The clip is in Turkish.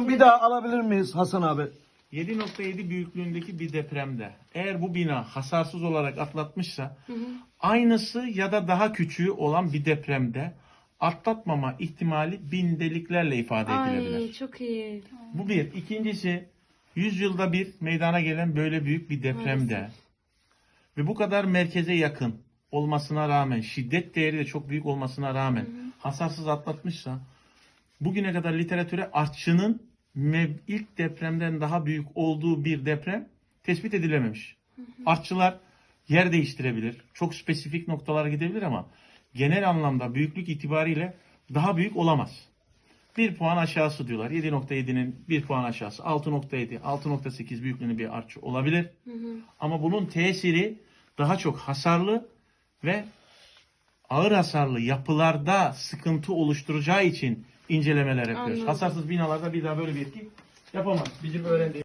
Bir daha alabilir miyiz Hasan abi? 7.7 büyüklüğündeki bir depremde eğer bu bina hasarsız olarak atlatmışsa aynısı ya da daha küçüğü olan bir depremde atlatmama ihtimali bindeliklerle ifade edilebilir. Ay çok iyi. Bu bir. İkincisi 100 yılda bir meydana gelen böyle büyük bir depremde ve bu kadar merkeze yakın olmasına rağmen şiddet değeri de çok büyük olmasına rağmen hasarsız atlatmışsa bugüne kadar literatüre artçının ilk depremden daha büyük olduğu bir deprem tespit edilememiş. Artçılar yer değiştirebilir. Çok spesifik noktalara gidebilir ama genel anlamda büyüklük itibariyle daha büyük olamaz. Bir puan aşağısı diyorlar. 7.7'nin bir puan aşağısı 6.7, 6.8 büyüklüğünde bir artçı olabilir. Ama bunun tesiri daha çok hasarlı ve ağır hasarlı yapılarda sıkıntı oluşturacağı için incelemeler yapıyoruz. Anladım. Hasarsız binalarda bir daha böyle bir etki yapamaz. Bizim öğrendiğimiz